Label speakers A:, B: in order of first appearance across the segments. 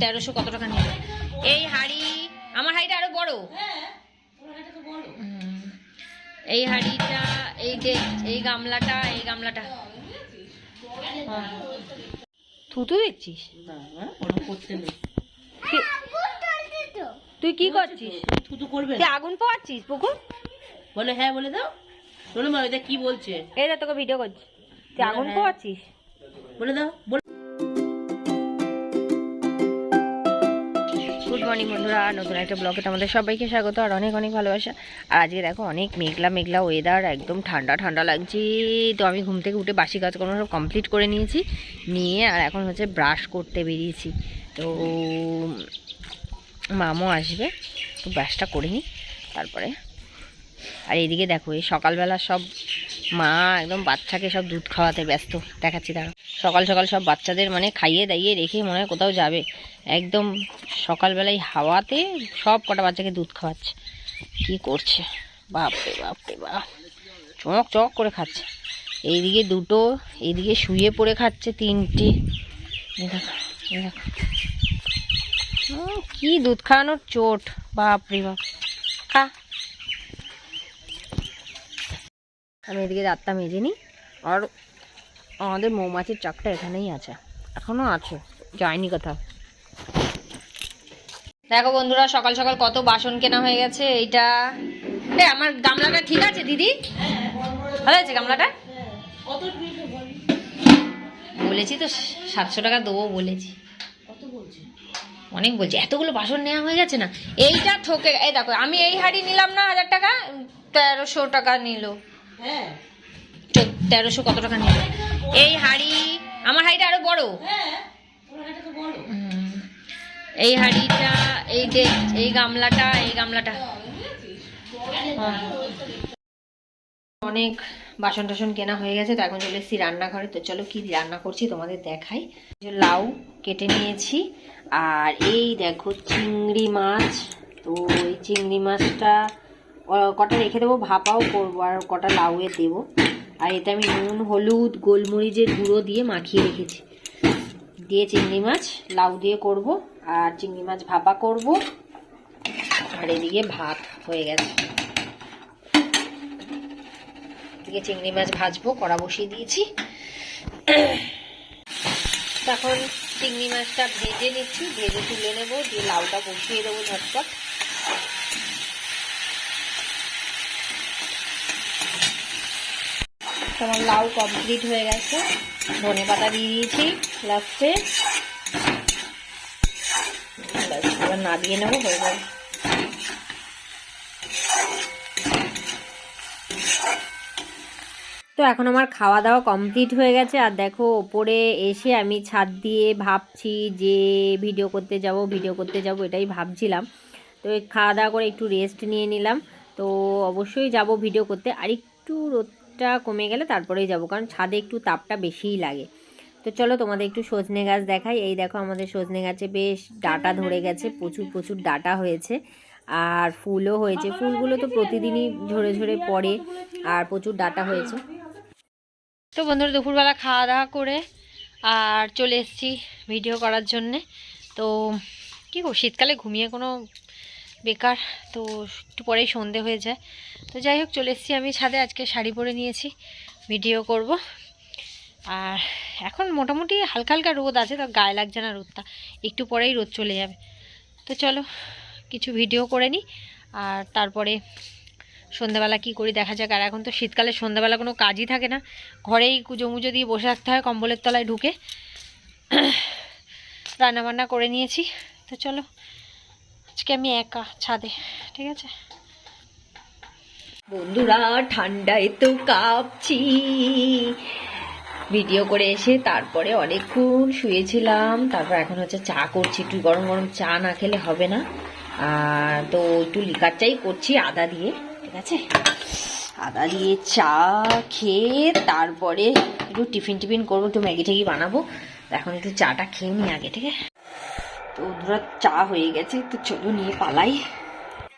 A: তেরোশো কত টাকা নিল এই হাড়ি আমার হাড়িটা আরও বড়। এই হাড়িটা এই যে এই গামলাটা এই গামলাটা। থুতু দেখছিস তুই কি করছিস?
B: থুতু করবে
A: তুই আগুন পোয়াচ্ছিস পুকুর?
B: বলে হ্যাঁ বলে দাও। শোনো মা এটা কি বলছে?
A: এই তোকে ভিডিও করছি। তুই আগুন
B: হ্যাঁ।
A: পোয়াচ্ছিস
B: বলে দাও
A: গুড মর্নিং বন্ধুরা, নতুন একটা ব্লগে তোমাদের সবাইকে স্বাগত আর অনেক অনেক ভালোবাসা। আর আজকে দেখো অনেক মেঘলা মেঘলা ওয়েদার একদম ঠান্ডা ঠান্ডা লাগছে। তো আমি ঘুম থেকে উঠে বাসি কাজকর্ম সব কমপ্লিট করে নিয়েছি। নিয়ে আর এখন হচ্ছে ব্রাশ করতে বেরিয়েছি। তো মামও আসবে, তো ব্রাশটা করে নিই তারপরে। আর এইদিকে দেখো, এই সকালবেলা সব মা একদম বাচ্চাকে সব দুধ খাওয়াতে ব্যস্ত, দেখাচ্ছি তারা। সকাল সকাল সব বাচ্চাদের মানে খাইয়ে দাইয়ে রেখে মনে হয় কোথাও যাবে। একদম সকালবেলায় হাওয়াতে সব কটা বাচ্চাকে দুধ খাওয়াচ্ছে। কি করছে? বাপরে বাপরে, বাপ। চমক চমক করে খাচ্ছে। এইদিকে দুটো, এইদিকে শুয়ে পড়ে খাচ্ছে তিনটে। কি দুধ খাওয়ানোর চোট। বাপরে, বাপ। খা। আমি এদিকে দাঁতটা মেজে নিই। আর আমাদের মৌমাছির চাকটা এখানেই আছে। এখনও আছে যায়নি কোথাও। দেখো বন্ধুরা সকাল সকাল কত বাসন কেনা হয়ে গেছে। এইটা এ আমার গামলাটা ঠিক আছে দিদি? ভালো আছে গামলাটা? বলেছি তো সাতশো টাকা দেবো বলেছি। অনেক বলছি এতগুলো বাসন নেওয়া হয়ে গেছে না? এইটা ঠকে এই দেখো আমি এই হাড়ি নিলাম না হাজার টাকা? তেরোশো টাকা নিল।
B: হ্যাঁ।
A: তেরোশো কত টাকা নিল? এই হাড়ি আমার হাড়িটা আরও বড়।
B: হ্যাঁ।
A: এই হাড়িটা এই যে এই গামলাটা এই গামলাটা। অনেক বাসন টাসন কেনা হয়ে গেছে তো এখন চলে এসেছি রান্নাঘরে। তো চলো কি রান্না করছি তোমাদের দেখাই। যে লাউ কেটে নিয়েছি আর এই দেখো চিংড়ি মাছ। তো এই চিংড়ি মাছটা কটা রেখে দেবো? ভাপাও করব আর কটা লাউয়ে দেবো। আর এতে আমি নুন, হলুদ, গোলমরিচের গুঁড়ো দিয়ে মাখিয়ে রেখেছি। দিয়ে চিংড়ি মাছ, লাউ দিয়ে করব আর চিংড়ি মাছ ভাপা করব। আর এদিকে ভাত হয়ে গেছে। এদিকে চিংড়ি মাছ ভাজবো, কড়া বসিয়ে দিয়েছি। তখন চিংড়ি মাছটা ভেজে নিচ্ছি, ভেজে তুলে নেব, দিয়ে লাউটা বসিয়ে দেবো ঝটপট। তোমার লাউ কমপ্লিট হয়ে গেছে। ধনে পাতা দিয়ে দিয়েছি লাস্টে এবার নাবিয়ে নেব, হয়ে যাবে। তো এখন আমার খাওয়া দাওয়া কমপ্লিট হয়ে গেছে। আর দেখো, ওপরে এসে আমি ছাদ দিয়ে ভাবছি যে ভিডিও করতে যাব ভিডিও করতে যাব এটাই ভাবছিলাম। তো খাওয়া দাওয়া করে একটু রেস্ট নিয়ে নিলাম। তো অবশ্যই যাব ভিডিও করতে। আর একটু রোদটা কমে গেলে তারপরেই যাব, কারণ ছাদে একটু তাপটা বেশিই লাগে। তো চলো তোমাদের একটু সজনে গাছ দেখাই। এই দেখো আমাদের সজনে গাছে বেশ ডাটা ধরে গেছে, প্রচুর প্রচুর ডাটা হয়েছে। আর ফুলও হয়েছে। ফুলগুলো তো প্রতিদিনই ঝরে ঝরে পড়ে, আর প্রচুর ডাটা হয়েছে। তো বন্ধুরা, দুপুরবেলা খাওয়া দাওয়া করে আর চলে এসেছি ভিডিও করার জন্যে। তো কী শীতকালে ঘুমিয়ে কোনো বেকার, তো একটু পরেই সন্ধে হয়ে যায়। তো যাই হোক, চলে এসেছি আমি ছাদে, আজকে শাড়ি পরে নিয়েছি, ভিডিও করব। আর এখন মোটামুটি হালকা হালকা রোদ আছে, তো গায়ে লাগছে না রোদটা, একটু পরেই রোদ চলে যাবে। তো চলো, কিছু ভিডিও করে নিই আর তারপরে সন্ধ্যাবেলা কি করি দেখা যাক। আর এখন তো শীতকালে সন্ধ্যাবেলা কোনো কাজই থাকে না, ঘরেই কুজো মুজো দিয়ে বসে থাকতে হয়, কম্বলের তলায় ঢুকে। রান্না বান্না করে নিয়েছি, তো চলো। আজকে আমি একা ছাদে, ঠিক আছে? বন্ধুরা, ঠান্ডায় তো কাঁপছি। ভিডিও করে এসে তারপরে অনেকক্ষণ শুয়েছিলাম। তারপর এখন হচ্ছে চা করছি, একটু গরম গরম চা না খেলে হবে না। আর তো একটু লিকার চাই করছি, আদা দিয়ে, ঠিক আছে? আদা দিয়ে চা খেয়ে তারপরে একটু টিফিন টিফিন করব, একটু ম্যাগি ট্যাগি বানাবো। এখন একটু চাটা খেয়ে নিই আগে, ঠিক আছে? তো ধরো চা হয়ে গেছে, তো চলো নিয়ে পালাই।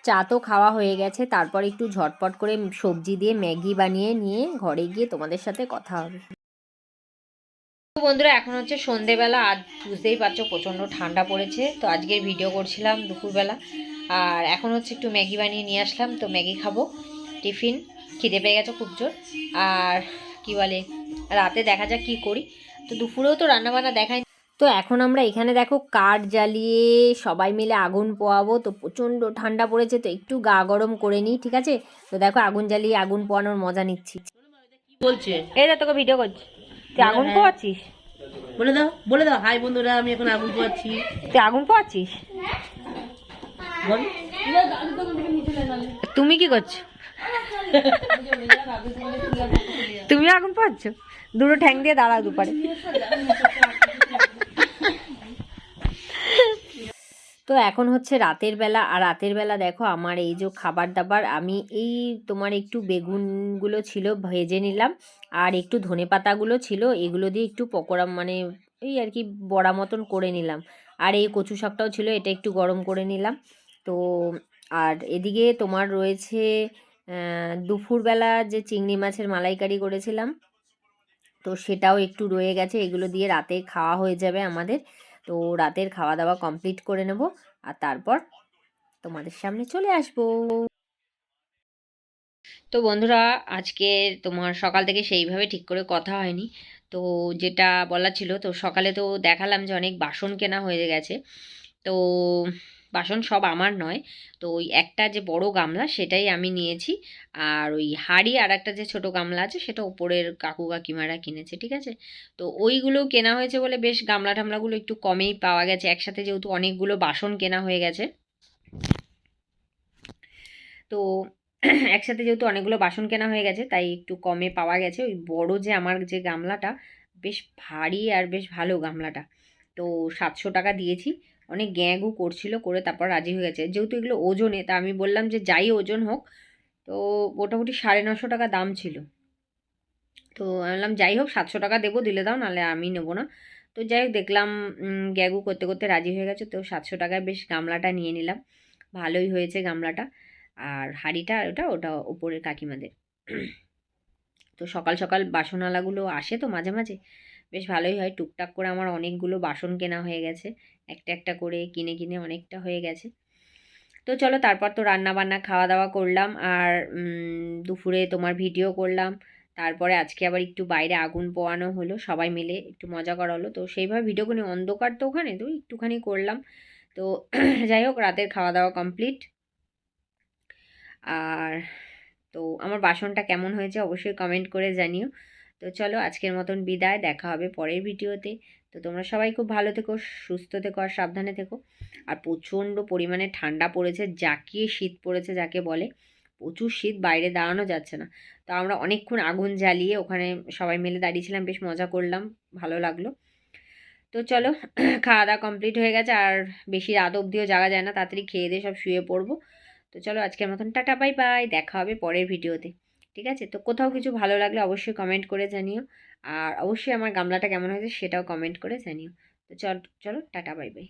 A: চা তো খাওয়া হয়ে গেছে, তারপর একটু ঝটপট করে সবজি দিয়ে ম্যাগি বানিয়ে নিয়ে ঘরে গিয়ে তোমাদের সাথে কথা হবে। বন্ধুরা, এখন হচ্ছে সন্ধেবেলা, আজ বুঝতেই পারছ প্রচণ্ড ঠান্ডা পড়েছে, তো আজকের ভিডিও করছিলাম দুপুরবেলা। আর এখন হচ্ছে একটু ম্যাগি বানিয়ে নিয়ে আসলাম, তো ম্যাগি খাব, টিফিন, খিদে পেয়ে গেছে খুব জোর। আর কি বলে, রাতে দেখা যাক কি করি। তো দুপুরেও তো রান্নাবান্না দেখাই তো এখন আমরা এখানে দেখো কাঠ জ্বালিয়ে সবাই মিলে আগুন পোয়াবো। তো প্রচণ্ড ঠান্ডা পড়েছে তো একটু গা গরম করে নিই ঠিক আছে? তো দেখো আগুন জ্বালিয়ে আগুন পোয়ানোর মজা নিচ্ছি।
B: বলছে?
A: এই তোকে ভিডিও করছি। তুই আগুন
B: হ্যাঁ।
A: পোয়াচ্ছিস?
B: বলে দাও বলে দাও। হাই বন্ধুরা আমি এখন আগুন পোয়াচ্ছি।
A: তুই আগুন পোয়াচ্ছিস? তুমি কি করছ? তুমি আগুন পাচ্ছ দুটো ঠ্যাং দিয়ে দাঁড়াও দুপারে তো এখন হচ্ছে রাতের বেলা, আর রাতের বেলা দেখো আমার এই যে খাবার দাবার আমি এই তোমার একটু বেগুনগুলো ছিল ভেজে নিলাম, আর একটু ধনে পাতাগুলো ছিল, এগুলো দিয়ে একটু পকোড়া মানে এই আর কি বড়া মতন করে নিলাম। আর এই কচু শাকটাও ছিল, এটা একটু গরম করে নিলাম। তো আর এদিকে তোমার রয়েছে দুপুরবেলা যে চিংড়ি মাছের মালাইকারি করেছিলাম, তো সেটাও একটু রয়ে গেছে, এগুলো দিয়ে রাতে খাওয়া হয়ে যাবে আমাদের। তো রাতের খাওয়া দাওয়া কমপ্লিট করে নেব আর তারপর তোমাদের সামনে চলে আসব। তো বন্ধুরা, আজকে তোমার সকাল থেকে সেইভাবে ঠিক করে কথা হয়নি। তো যেটা বলা ছিল, তো সকালে তো দেখালাম যে অনেক বাসন কেনা হয়ে গেছে। তো বাসন সব আমার নয়। তো ওই একটা যে বড় গামলা সেটাই আমি নিয়েছি। আর ওই হাঁড়ি আর একটা যে ছোট গামলা আছে সেটা ওপরের কাকু কাকিমারা কিনেছে, ঠিক আছে? তো ওইগুলো কেনা হয়েছে বলে বেশ গামলা টামলাগুলো একটু কমেই পাওয়া গেছে। একসাথে যেহেতু অনেকগুলো বাসন কেনা হয়ে গেছে। তো একসাথে যেহেতু অনেকগুলো বাসন কেনা হয়ে গেছে, তাই একটু কমে পাওয়া গেছে। ওই বড় যে আমার যে গামলাটা, বেশ ভারী আর বেশ ভালো গামলাটা। তো সাতশো টাকা দিয়েছি। অনেক গ্যাঁগু করছিল করে তারপর রাজি হয়ে গেছে। যেহেতু এগুলো ওজনে, তা আমি বললাম যে যাই ওজন হোক, তো মোটামুটি সাড়ে নশো টাকা দাম ছিল। তো বললাম, যাই হোক, সাতশো টাকা দেবো, দিলে দাও, নাহলে আমি নেব না। তো যাই হোক, দেখলাম গ্যাগু করতে করতে রাজি হয়ে গেছে, তো সাতশো টাকায় বেশ গামলাটা নিয়ে নিলাম। ভালোই হয়েছে গামলাটা। আর হাঁড়িটা ওটা ওটা ওপরের কাকিমাদের। তো সকাল সকাল বাসনওয়ালাগুলো আসে তো মাঝে মাঝে। বেশ ভালোই হয়। টুকটাক করে আমার অনেকগুলো বাসন কেনা হয়ে গেছে। একটা একটা করে কিনে কিনে অনেকটা হয়ে গেছে। তো চলো তারপর তো রান্না বান্না খাওয়া দাওয়া করলাম আর দুপুরে তোমার ভিডিও করলাম। তারপরে আজকে আবার একটু বাইরে আগুন পোয়ানো হলো। সবাই মিলে একটু মজা করা হলো তো সেইভাবে ভিডিও করে অন্ধকার তো ওখানে, তো একটুখানি করলাম। তো যাই হোক, রাতের খাওয়া দাওয়া কমপ্লিট। আর, তো আমার বাসনটা কেমন হয়েছে অবশ্যই কমেন্ট করে জানিও। তো চলো আজকের মতন বিদায়, দেখা হবে পরের ভিডিওতে। তো তোমরা সবাই খুব ভালো থেকো, সুস্থ থেকো আর সাবধানে থেকো। আর প্রচণ্ড পরিমাণে ঠান্ডা পড়েছে জাকিয়ে শীত পড়েছে যাকে বলে, প্রচুর শীত বাইরে দাঁড়ানো যাচ্ছে না। তো আমরা অনেকক্ষণ আগুন জ্বালিয়ে ওখানে সবাই মিলে দাঁড়িয়েছিলাম, বেশ মজা করলাম, ভালো লাগল। তো চলো, খাওয়া দাওয়া কমপ্লিট হয়ে গেছে আর বেশি রাত অবধিও জাগা যায় না, তাড়াতাড়ি খেয়ে দিয়ে সব শুয়ে পড়ব। তো চলো আজকের মতন, টাটা, বাই বাই, দেখা হবে পরের ভিডিওতে। ঠিক আছে? তো কোথাও কিছু ভালো লাগলে অবশ্যই কমেন্ট করে জানিও। আর অবশ্যই আমার গামলাটা কেমন হয়েছে সেটাও কমেন্ট করে জানিও। তো চল, চলো, টাটা বাই বাই